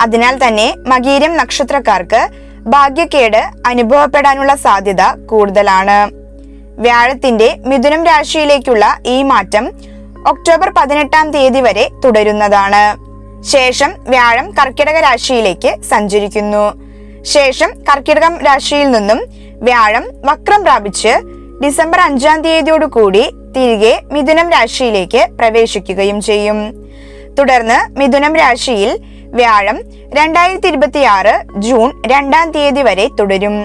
അതിനാൽ തന്നെ മകീരം നക്ഷത്രക്കാർക്ക് ഭാഗ്യക്കേട് അനുഭവപ്പെടാനുള്ള സാധ്യത കൂടുതലാണ്. വ്യാഴത്തിന്റെ മിഥുനം രാശിയിലേക്കുള്ള ഈ മാറ്റം ഒക്ടോബർ പതിനെട്ടാം തീയതി വരെ തുടരുന്നതാണ്. ശേഷം വ്യാഴം കർക്കിടക രാശിയിലേക്ക് സഞ്ചരിക്കുന്നു. ശേഷം കർക്കിടകം രാശിയിൽ നിന്നും വ്യാഴം വക്രം പ്രാപിച്ച് ഡിസംബർ അഞ്ചാം തീയതിയോടു കൂടി തിരികെ മിഥുനം രാശിയിലേക്ക് പ്രവേശിക്കുകയും ചെയ്യും. തുടർന്ന് മിഥുനം രാശിയിൽ വ്യാഴം രണ്ടായിരത്തി ഇരുപത്തി ആറ് ജൂൺ രണ്ടാം തീയതി വരെ തുടരും.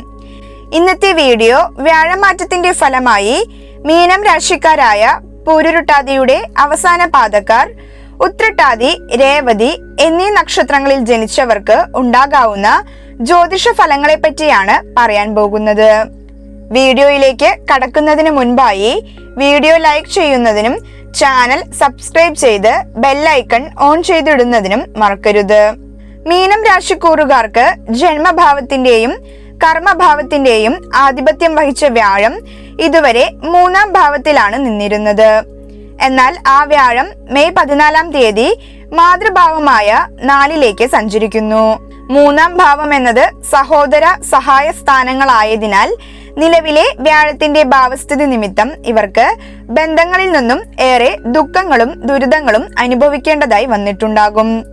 ഇന്നത്തെ വീഡിയോ വ്യാഴമാറ്റത്തിന്റെ ഫലമായി മീനം രാശിക്കാരായ പൂരുരുട്ടാതിയുടെ അവസാന പാദക്കാർ ഉത്രട്ടാതി രേവതി എന്നീ നക്ഷത്രങ്ങളിൽ ജനിച്ചവർക്ക് ഉണ്ടാകാവുന്ന ജ്യോതിഷ ഫലങ്ങളെ പറ്റിയാണ് പറയാൻ പോകുന്നത്. വീഡിയോയിലേക്ക് കടക്കുന്നതിന് മുൻപായി വീഡിയോ ലൈക്ക് ചെയ്യുന്നതിനും ചാനൽ സബ്സ്ക്രൈബ് ചെയ്ത് ബെല്ലൈക്കൺ ഓൺ ചെയ്തിടുന്നതിനും മറക്കരുത്. മീനം രാശിക്കൂറുകാർക്ക് ജന്മഭാവത്തിന്റെയും കർമ്മഭാവത്തിന്റെയും ആധിപത്യം വഹിച്ച വ്യാഴം ഇതുവരെ മൂന്നാം ഭാവത്തിലാണ് നിന്നിരുന്നത്. എന്നാൽ ആ വ്യാഴം മെയ് പതിനാലാം തീയതി മാതൃഭാവമായ നാലിലേക്ക് സഞ്ചരിക്കുന്നു. മൂന്നാം ഭാവം എന്നത് സഹോദര സഹായ സ്ഥാനങ്ങളായതിനാൽ നിലവിലെ വ്യാഴത്തിന്റെ ഭാവസ്ഥിതി നിമിത്തം ഇവർക്ക് ബന്ധങ്ങളിൽ നിന്നും ഏറെ ദുഃഖങ്ങളും ദുരിതങ്ങളും അനുഭവിക്കേണ്ടതായി വന്നിട്ടുണ്ടാകും.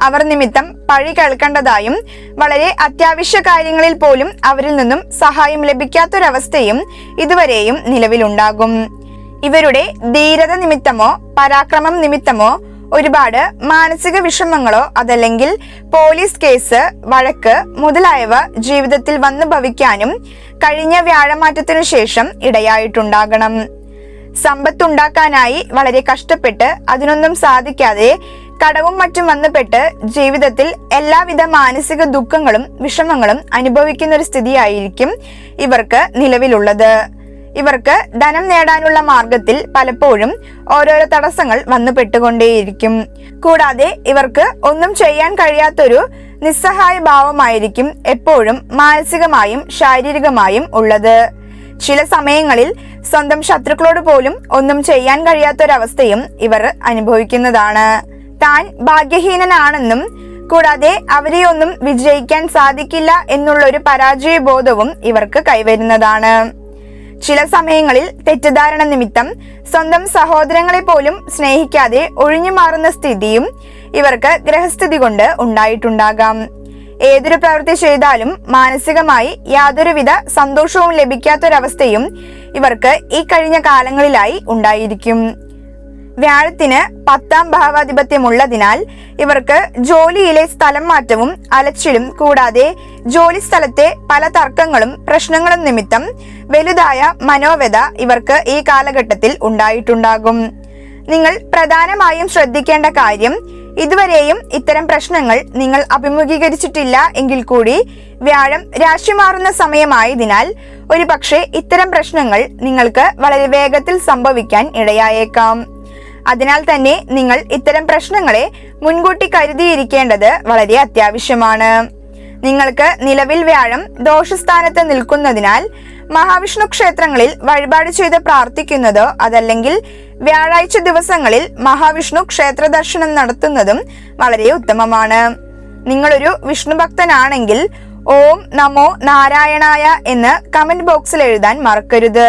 അവർ നിമിത്തം പഴി കേൾക്കേണ്ടതായും വളരെ അത്യാവശ്യ കാര്യങ്ങളിൽ പോലും അവരിൽ നിന്നും സഹായം ലഭിക്കാത്തൊരവസ്ഥയും ഇതുവരെയും നിലവിലുണ്ടാകും. ഇവരുടെ ധീരത നിമിത്തമോ പരാക്രമം നിമിത്തമോ ഒരുപാട് മാനസിക വിഷമങ്ങളോ അതല്ലെങ്കിൽ പോലീസ് കേസ് വഴക്ക് മുതലായവ ജീവിതത്തിൽ വന്നു ഭവിക്കാനും കഴിഞ്ഞ വ്യാഴമാറ്റത്തിനു ശേഷം ഇടയായിട്ടുണ്ടാകണം. സമ്പത്തുണ്ടാക്കാനായി വളരെ കഷ്ടപ്പെട്ട് അതിനൊന്നും സാധിക്കാതെ കടവും മറ്റും വന്നുപെട്ട് ജീവിതത്തിൽ എല്ലാവിധ മാനസിക ദുഃഖങ്ങളും വിഷമങ്ങളും അനുഭവിക്കുന്ന ഒരു സ്ഥിതിയായിരിക്കും ഇവർക്ക് നിലവിലുള്ളത്. ഇവർക്ക് ധനം നേടാനുള്ള മാർഗത്തിൽ പലപ്പോഴും ഓരോരോ തടസ്സങ്ങൾ വന്നുപെട്ടുകൊണ്ടേയിരിക്കും. കൂടാതെ ഇവർക്ക് ഒന്നും ചെയ്യാൻ കഴിയാത്തൊരു നിസ്സഹായ ഭാവമായിരിക്കും എപ്പോഴും മാനസികമായും ശാരീരികമായും ഉള്ളത്. ചില സമയങ്ങളിൽ സ്വന്തം ശത്രുക്കളോട് പോലും ഒന്നും ചെയ്യാൻ കഴിയാത്തൊരവസ്ഥയും ഇവർ അനുഭവിക്കുന്നതാണ്. താൻ ഭാഗ്യഹീനനാണെന്നും കൂടാതെ അവരെ ഒന്നും വിജയിക്കാൻ സാധിക്കില്ല എന്നുള്ള ഒരു പരാജയ ബോധവും ഇവർക്ക് കൈവരുന്നതാണ്. ചില സമയങ്ങളിൽ തെറ്റിദ്ധാരണ നിമിത്തം സ്വന്തം സഹോദരങ്ങളെ പോലും സ്നേഹിക്കാതെ ഒഴിഞ്ഞു മാറുന്ന സ്ഥിതിയും ഇവർക്ക് ഗ്രഹസ്ഥിതി കൊണ്ട് ഉണ്ടായിട്ടുണ്ടാകാം. ഏതൊരു പ്രവൃത്തി ചെയ്താലും മാനസികമായി യാതൊരുവിധ സന്തോഷവും ലഭിക്കാത്തൊരവസ്ഥയും ഇവർക്ക് ഈ കഴിഞ്ഞ കാലങ്ങളിലായി ഉണ്ടായിരിക്കും. വ്യാഴത്തിന് പത്താം ഭാവാധിപത്യമുള്ളതിനാൽ ഇവർക്ക് ജോലിയിലെ സ്ഥലം മാറ്റവും അലച്ചിലും കൂടാതെ ജോലി സ്ഥലത്തെ പല തർക്കങ്ങളും പ്രശ്നങ്ങളും നിമിത്തം വലുതായ മനോവ്യത ഇവർക്ക് ഈ കാലഘട്ടത്തിൽ ഉണ്ടായിട്ടുണ്ടാകും. നിങ്ങൾ പ്രധാനമായും ശ്രദ്ധിക്കേണ്ട കാര്യം ഇതുവരെയും ഇത്തരം പ്രശ്നങ്ങൾ നിങ്ങൾ അഭിമുഖീകരിച്ചിട്ടില്ല എങ്കിൽ കൂടി വ്യാഴം രാശി മാറുന്ന സമയമായതിനാൽ ഒരുപക്ഷെ ഇത്തരം പ്രശ്നങ്ങൾ നിങ്ങൾക്ക് വളരെ വേഗത്തിൽ സംഭവിക്കാൻ ഇടയായേക്കാം. അതിനാൽ തന്നെ നിങ്ങൾ ഇത്തരം പ്രശ്നങ്ങളെ മുൻകൂട്ടി കരുതിയിരിക്കേണ്ടത് വളരെ അത്യാവശ്യമാണ്. നിങ്ങൾക്ക് നിലവിൽ വ്യാഴം ദോഷസ്ഥാനത്ത് നിൽക്കുന്നതിനാൽ മഹാവിഷ്ണു ക്ഷേത്രങ്ങളിൽ വഴിപാട് ചെയ്ത് പ്രാർത്ഥിക്കുന്നതോ അതല്ലെങ്കിൽ വ്യാഴാഴ്ച ദിവസങ്ങളിൽ മഹാവിഷ്ണു ക്ഷേത്ര ദർശനം നടത്തുന്നതും വളരെ ഉത്തമമാണ്. നിങ്ങളൊരു വിഷ്ണു ഭക്തനാണെങ്കിൽ ഓം നമോ നാരായണായ എന്ന് കമന്റ് ബോക്സിൽ എഴുതാൻ മറക്കരുത്.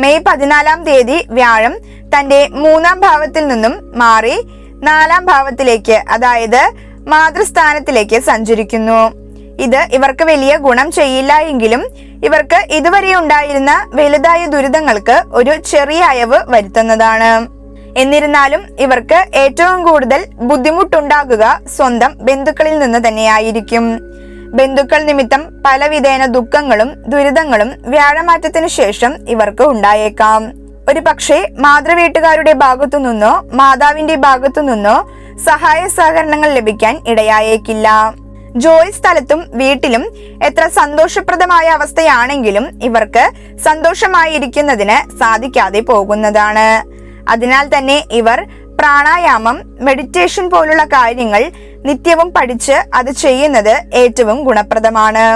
മെയ് പതിനാലാം തീയതി വ്യാഴം തന്റെ മൂന്നാം ഭാവത്തിൽ നിന്നും മാറി നാലാം ഭാവത്തിലേക്ക് അതായത് മാതൃസ്ഥാനത്തിലേക്ക് സഞ്ചരിക്കുന്നു. ഇത് ഇവർക്ക് വലിയ ഗുണം ചെയ്യില്ല എങ്കിലും ഇവർക്ക് ഇതുവരെ ഉണ്ടായിരുന്ന വലുതായ ദുരിതങ്ങൾക്ക് ഒരു ചെറിയ അയവ് വരുത്തുന്നതാണ്. എന്നിരുന്നാലും ഇവർക്ക് ഏറ്റവും കൂടുതൽ ബുദ്ധിമുട്ടുണ്ടാകുക സ്വന്തം ബന്ധുക്കളിൽ നിന്ന് തന്നെയായിരിക്കും. ബന്ധുക്കൾ നിമിത്തം പലവിധേന ദുഃഖങ്ങളും ദുരിതങ്ങളും വ്യാഴമാറ്റത്തിനു ശേഷം ഇവർക്ക് ഉണ്ടായേക്കാം. ഒരു പക്ഷേ മാതൃവീട്ടുകാരുടെ ഭാഗത്തു നിന്നോ മാതാവിന്റെ ഭാഗത്തു നിന്നോ സഹായ സഹകരണങ്ങൾ ലഭിക്കാൻ ഇടയായേക്കില്ല. ജോലി സ്ഥലത്തും വീട്ടിലും എത്ര സന്തോഷപ്രദമായ അവസ്ഥയാണെങ്കിലും ഇവർക്ക് സന്തോഷമായിരിക്കുന്നതിന് സാധിക്കാതെ പോകുന്നതാണ്. അതിനാൽ തന്നെ ഇവർ പ്രാണായാമം മെഡിറ്റേഷൻ പോലുള്ള കാര്യങ്ങൾ നിത്യവും പഠിച്ച് അത് ചെയ്യുന്നത് ഏറ്റവും ഗുണപ്രദമാണ്.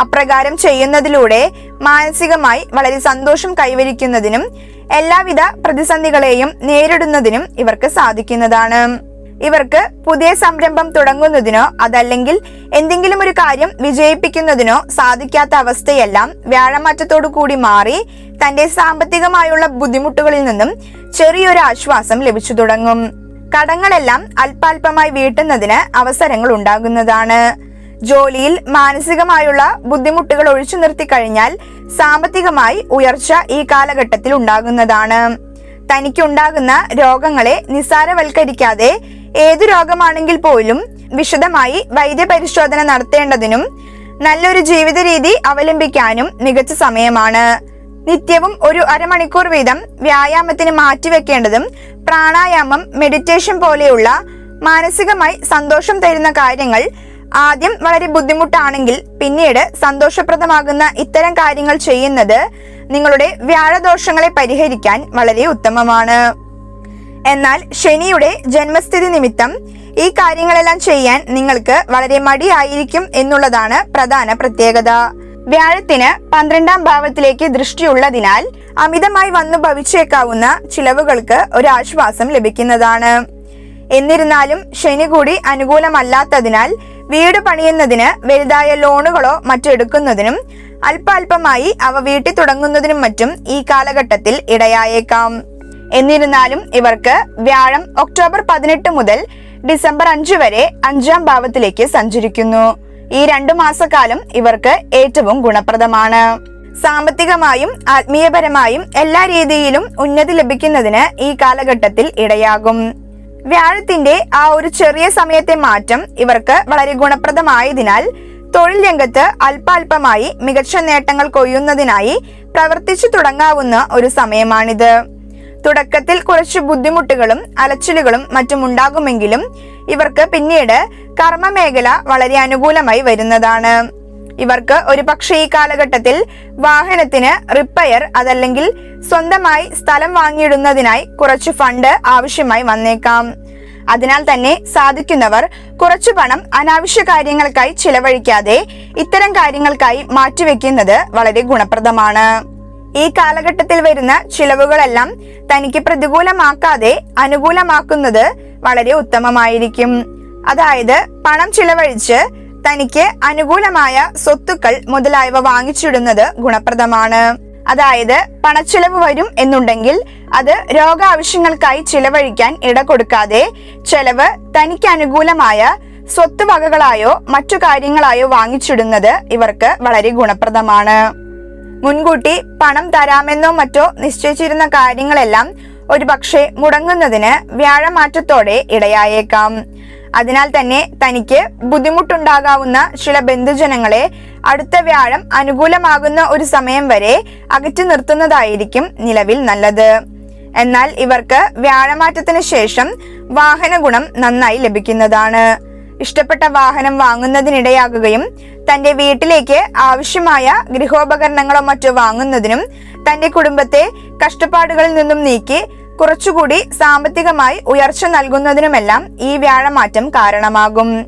അപ്രകാരം ചെയ്യുന്നതിലൂടെ മാനസികമായി വളരെ സന്തോഷം കൈവരിക്കുന്നതിനും എല്ലാവിധ പ്രതിസന്ധികളെയും നേരിടുന്നതിനും ഇവർക്ക് സാധിക്കുന്നതാണ്. ഇവർക്ക് പുതിയ സംരംഭം തുടങ്ങുന്നതിനോ അതല്ലെങ്കിൽ എന്തെങ്കിലും ഒരു കാര്യം വിജയിപ്പിക്കുന്നതിനോ സാധിക്കാത്ത അവസ്ഥയെല്ലാം വ്യാഴമാറ്റത്തോടു കൂടി മാറി തന്റെ സാമ്പത്തികമായുള്ള ബുദ്ധിമുട്ടുകളിൽ നിന്നും ചെറിയൊരു ആശ്വാസം ലഭിച്ചു തുടങ്ങും. കടങ്ങളെല്ലാം അല്പാൽപമായി വീട്ടുന്നതിന് അവസരങ്ങൾ ഉണ്ടാകുന്നതാണ്. ജോലിയിൽ മാനസികമായുള്ള ബുദ്ധിമുട്ടുകൾ ഒഴിച്ചു നിർത്തി കഴിഞ്ഞാൽ സാമ്പത്തികമായി ഉയർച്ച ഈ കാലഘട്ടത്തിൽ ഉണ്ടാകുന്നതാണ്. തനിക്കുണ്ടാകുന്ന രോഗങ്ങളെ നിസ്സാരവൽക്കരിക്കാതെ ഏതു രോഗമാണെങ്കിൽ പോലും വിശദമായി വൈദ്യപരിശോധന നടത്തേണ്ടതിനും നല്ലൊരു ജീവിത രീതി അവലംബിക്കാനും മികച്ച സമയമാണ്. നിത്യവും ഒരു അരമണിക്കൂർ വീതം വ്യായാമത്തിന് മാറ്റിവെക്കേണ്ടതും പ്രാണായാമം മെഡിറ്റേഷൻ പോലെയുള്ള മാനസികമായി സന്തോഷം തരുന്ന കാര്യങ്ങൾ ആദ്യം വളരെ ബുദ്ധിമുട്ടാണെങ്കിൽ പിന്നീട് സന്തോഷപ്രദമാകുന്ന ഇത്തരം കാര്യങ്ങൾ ചെയ്യുന്നത് നിങ്ങളുടെ വ്യാഴദോഷങ്ങളെ പരിഹരിക്കാൻ വളരെ ഉത്തമമാണ്. എന്നാൽ ശനിയുടെ ജന്മസ്ഥിതി നിമിത്തം ഈ കാര്യങ്ങളെല്ലാം ചെയ്യാൻ നിങ്ങൾക്ക് വളരെ മടിയായിരിക്കും എന്നുള്ളതാണ് പ്രധാന പ്രത്യേകത. വ്യാഴത്തിന് പന്ത്രണ്ടാം ഭാവത്തിലേക്ക് ദൃഷ്ടിയുള്ളതിനാൽ അമിതമായി വന്നു ഭവിച്ചേക്കാവുന്ന ചിലവുകൾക്ക് ഒരു ആശ്വാസം ലഭിക്കുന്നതാണ്. എന്നിരുന്നാലും ശനി കൂടി അനുകൂലമല്ലാത്തതിനാൽ വീട് പണിയുന്നതിന് വലുതായ ലോണുകളോ മറ്റോ എടുക്കുന്നതിനും അല്പാൽപമായി അവ വീട്ടി തുടങ്ങുന്നതിനും മറ്റും ഈ കാലഘട്ടത്തിൽ ഇടയായേക്കാം. എന്നിരുന്നാലും ഇവർക്ക് വ്യാഴം ഒക്ടോബർ പതിനെട്ട് മുതൽ ഡിസംബർ അഞ്ച് വരെ അഞ്ചാം ഭാവത്തിലേക്ക് സഞ്ചരിക്കുന്നു. ഈ രണ്ടു മാസക്കാലം ഇവർക്ക് ഏറ്റവും ഗുണപ്രദമാണ്. സാമ്പത്തികമായും ആത്മീയപരമായും എല്ലാ രീതിയിലും ഉന്നതി ലഭിക്കുന്നതിന് ഈ കാലഘട്ടത്തിൽ ഇടയാകും. വ്യാഴത്തിന്റെ ആ ഒരു ചെറിയ സമയത്തെ മാറ്റം ഇവർക്ക് വളരെ ഗുണപ്രദമായതിനാൽ തൊഴിൽ രംഗത്ത് അല്പാൽപമായി മികച്ച നേട്ടങ്ങൾ കൊയ്യുന്നതിനായി പ്രവർത്തിച്ചു തുടങ്ങാവുന്ന ഒരു സമയമാണിത്. തുടക്കത്തിൽ കുറച്ച് ബുദ്ധിമുട്ടുകളും അലച്ചിലുകളും മറ്റും ഉണ്ടാകുമെങ്കിലും ഇവർക്ക് പിന്നീട് കർമ്മമേഖല വളരെ അനുകൂലമായി വരുന്നതാണ്. ഇവർക്ക് ഒരു പക്ഷേ ഈ കാലഘട്ടത്തിൽ വാഹനത്തിന് റിപ്പയർ അതല്ലെങ്കിൽ സ്വന്തമായി സ്ഥലം വാങ്ങിയിടുന്നതിനായി കുറച്ച് ഫണ്ട് ആവശ്യമായി വന്നേക്കാം. അതിനാൽ തന്നെ സാധിക്കുന്നവർ കുറച്ചു പണം അനാവശ്യ കാര്യങ്ങൾക്കായി ചിലവഴിക്കാതെ ഇത്തരം കാര്യങ്ങൾക്കായി മാറ്റിവെക്കുന്നത് വളരെ ഗുണപ്രദമാണ്. ഈ കാലഘട്ടത്തിൽ വരുന്ന ചിലവുകളെല്ലാം തനിക്ക് പ്രതികൂലമാക്കാതെ അനുകൂലമാക്കുന്നത് വളരെ ഉത്തമമായിരിക്കും. അതായത് പണം ചിലവഴിച്ച് തനിക്ക് അനുകൂലമായ സ്വത്തുക്കൾ മുതലായവ വാങ്ങിച്ചിടുന്നത് ഗുണപ്രദമാണ്. അതായത് പണച്ചിലവ് വരും എന്നുണ്ടെങ്കിൽ അത് രോഗാവശ്യങ്ങൾക്കായി ചിലവഴിക്കാൻ ഇട കൊടുക്കാതെ ചെലവ് തനിക്ക് അനുകൂലമായ സ്വത്ത് വകകളായോ മറ്റു കാര്യങ്ങളായോ വാങ്ങിച്ചിടുന്നത് ഇവർക്ക് വളരെ ഗുണപ്രദമാണ്. മുൻകൂട്ടി പണം തരാമെന്നോ മറ്റോ നിശ്ചയിച്ചിരുന്ന കാര്യങ്ങളെല്ലാം ഒരുപക്ഷെ മുടങ്ങുന്നതിന് വ്യാഴമാറ്റത്തോടെ ഇടയായേക്കാം. അതിനാൽ തന്നെ തനിക്ക് ബുദ്ധിമുട്ടുണ്ടാകാവുന്ന ചില ബന്ധുജനങ്ങളെ അടുത്ത വ്യാഴം അനുകൂലമാകുന്ന ഒരു സമയം വരെ അകറ്റി നിർത്തുന്നതായിരിക്കും നിലവിൽ നല്ലത്. എന്നാൽ ഇവർക്ക് വ്യാഴമാറ്റത്തിന് ശേഷം വാഹന ഗുണം നന്നായി ലഭിക്കുന്നതാണ്. ഇഷ്ടപ്പെട്ട വാഹനം വാങ്ങുന്നതിനിടയാകുകയും തന്റെ വീട്ടിലേക്ക് ആവശ്യമായ ഗൃഹോപകരണങ്ങളോ മറ്റോ വാങ്ങുന്നതിനും തന്റെ കുടുംബത്തെ കഷ്ടപ്പാടുകളിൽ നിന്നും നീക്കി കുറച്ചുകൂടി സാമ്പത്തികമായി ഉയർച്ച നൽകുന്നതിനുമെല്ലാം ഈ വ്യാഴമാറ്റം കാരണമാകും.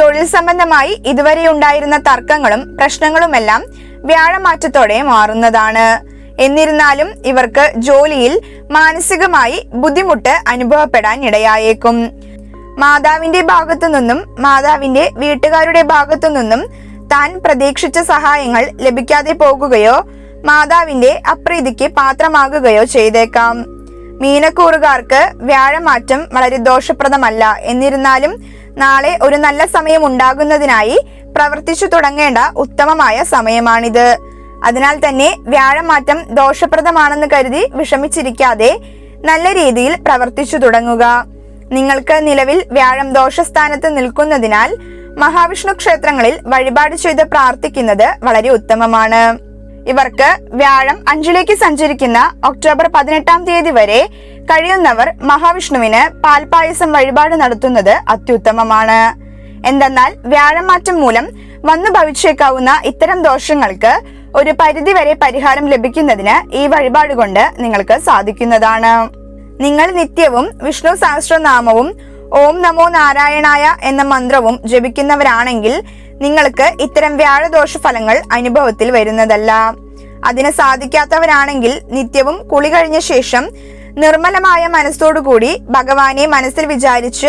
തൊഴിൽ സംബന്ധമായി ഇതുവരെ ഉണ്ടായിരുന്ന തർക്കങ്ങളും പ്രശ്നങ്ങളുമെല്ലാം വ്യാഴമാറ്റത്തോടെ മാറുന്നതാണ്. എന്നിരുന്നാലും ഇവർക്ക് ജോലിയിൽ മാനസികമായി ബുദ്ധിമുട്ട് അനുഭവപ്പെടാൻ ഇടയായേക്കും. മാതാവിന്റെ ഭാഗത്തു നിന്നും മാതാവിന്റെ വീട്ടുകാരുടെ ഭാഗത്തു നിന്നും താൻ പ്രതീക്ഷിച്ച സഹായങ്ങൾ ലഭിക്കാതെ പോകുകയോ മാതാവിന്റെ അപ്രീതിക്ക് പാത്രമാകുകയോ ചെയ്തേക്കാം. മീനക്കൂറുകാർക്ക് വ്യാഴമാറ്റം വളരെ ദോഷപ്രദമല്ല. എന്നിരുന്നാലും നാളെ ഒരു നല്ല സമയം ഉണ്ടാകുന്നതിനായി പ്രവർത്തിച്ചു തുടങ്ങേണ്ട ഉത്തമമായ സമയമാണിത്. അതിനാൽ തന്നെ വ്യാഴമാറ്റം ദോഷപ്രദമാണെന്ന് കരുതി വിഷമിച്ചിരിക്കാതെ നല്ല രീതിയിൽ പ്രവർത്തിച്ചു തുടങ്ങുക. നിങ്ങൾക്ക് നിലവിൽ വ്യാഴം ദോഷസ്ഥാനത്ത് നിൽക്കുന്നതിനാൽ മഹാവിഷ്ണു ക്ഷേത്രങ്ങളിൽ വഴിപാട് ചെയ്ത് പ്രാർത്ഥിക്കുന്നത് വളരെ ഉത്തമമാണ്. ഇവർക്ക് വ്യാഴം അഞ്ചിലേക്ക് സഞ്ചരിക്കുന്ന ഒക്ടോബർ പതിനെട്ടാം തീയതി വരെ കഴിയുന്നവർ മഹാവിഷ്ണുവിന് പാൽപായസം വഴിപാട് നടത്തുന്നത് അത്യുത്തമമാണ്. എന്തെന്നാൽ വ്യാഴമാറ്റം മൂലം വന്നു ഭവിച്ചേക്കാവുന്ന ഇത്തരം ദോഷങ്ങൾക്ക് ഒരു പരിധിവരെ പരിഹാരം ലഭിക്കുന്നതിന് ഈ വഴിപാട് കൊണ്ട് നിങ്ങൾക്ക് സാധിക്കുന്നതാണ്. നിങ്ങൾ നിത്യവും വിഷ്ണു സഹസ്രനാമവും ഓം നമോ നാരായണായ എന്ന മന്ത്രവും ജപിക്കുന്നവരാണെങ്കിൽ നിങ്ങൾക്ക് ഇത്തരം വ്യാഴദോഷ ഫലങ്ങൾ അനുഭവത്തിൽ വരുന്നതല്ല. അതിന് സാധിക്കാത്തവരാണെങ്കിൽ നിത്യവും കുളി കഴിഞ്ഞ ശേഷം നിർമ്മലമായ മനസ്സോടുകൂടി ഭഗവാനെ മനസ്സിൽ വിചാരിച്ച്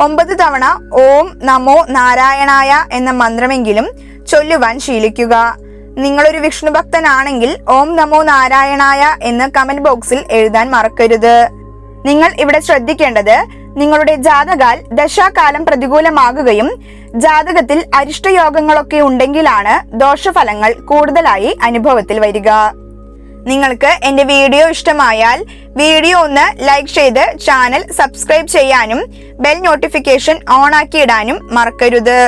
ഒമ്പത് തവണ ഓം നമോ നാരായണായ എന്ന മന്ത്രമെങ്കിലും ചൊല്ലുവാൻ ശീലിക്കുക. നിങ്ങളൊരു വിഷ്ണു ഭക്തനാണെങ്കിൽ ഓം നമോ നാരായണായ എന്ന് കമന്റ് ബോക്സിൽ എഴുതാൻ മറക്കരുത്. നിങ്ങൾ ഇവിടെ ശ്രദ്ധിക്കേണ്ടത് നിങ്ങളുടെ ജാതകാൽ ദശാകാലം പ്രതികൂലമാകുകയും ജാതകത്തിൽ അരിഷ്ടയോഗങ്ങളൊക്കെ ഉണ്ടെങ്കിലാണ് ദോഷഫലങ്ങൾ കൂടുതലായി അനുഭവത്തിൽ വരിക. നിങ്ങൾക്ക് എന്റെ വീഡിയോ ഇഷ്ടമായാൽ വീഡിയോ ഒന്ന് ലൈക്ക് ചെയ്ത് ചാനൽ സബ്സ്ക്രൈബ് ചെയ്യാനും ബെൽ നോട്ടിഫിക്കേഷൻ ഓൺ ആക്കിയിടാനും മറക്കരുത്.